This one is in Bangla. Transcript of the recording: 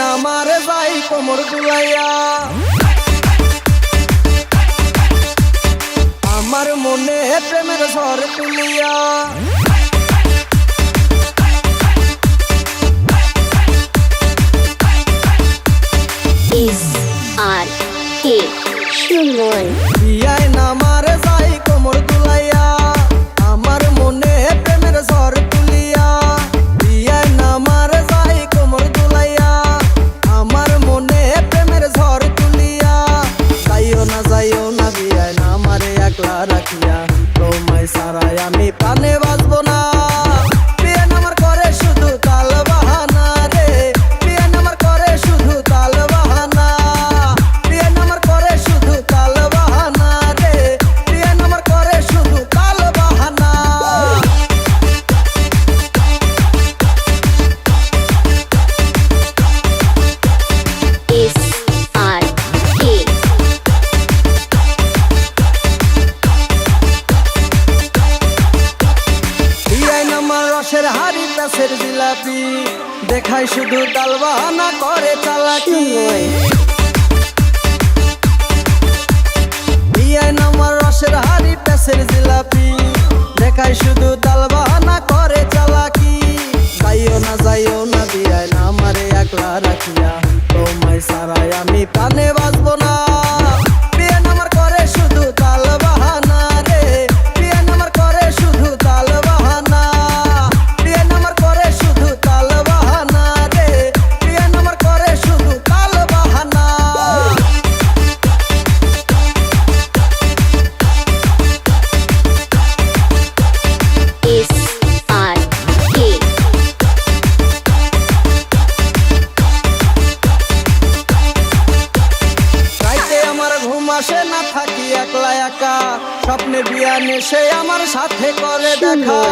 নামারে যাই কোমর গুলাইয়া আমার মনে প্রেমের সর তুলিয়া। আর কে সুমন। ইয়ায় না মারে রাখিয়া। তোমায় সারাই আমি প্রাণে নামার রসের হাড়ি প্যাসের জিলাপি। দেখাই শুধু তাল বাহানা করে চালাকি। নামার রসের জিলাপি। শুধু যাইও না যাইও না একলা রাখিয়া। সারাই আসে না থাকি একলা একা। স্বপ্নে বিয়া নেশে আমার সাথে করে দেখা।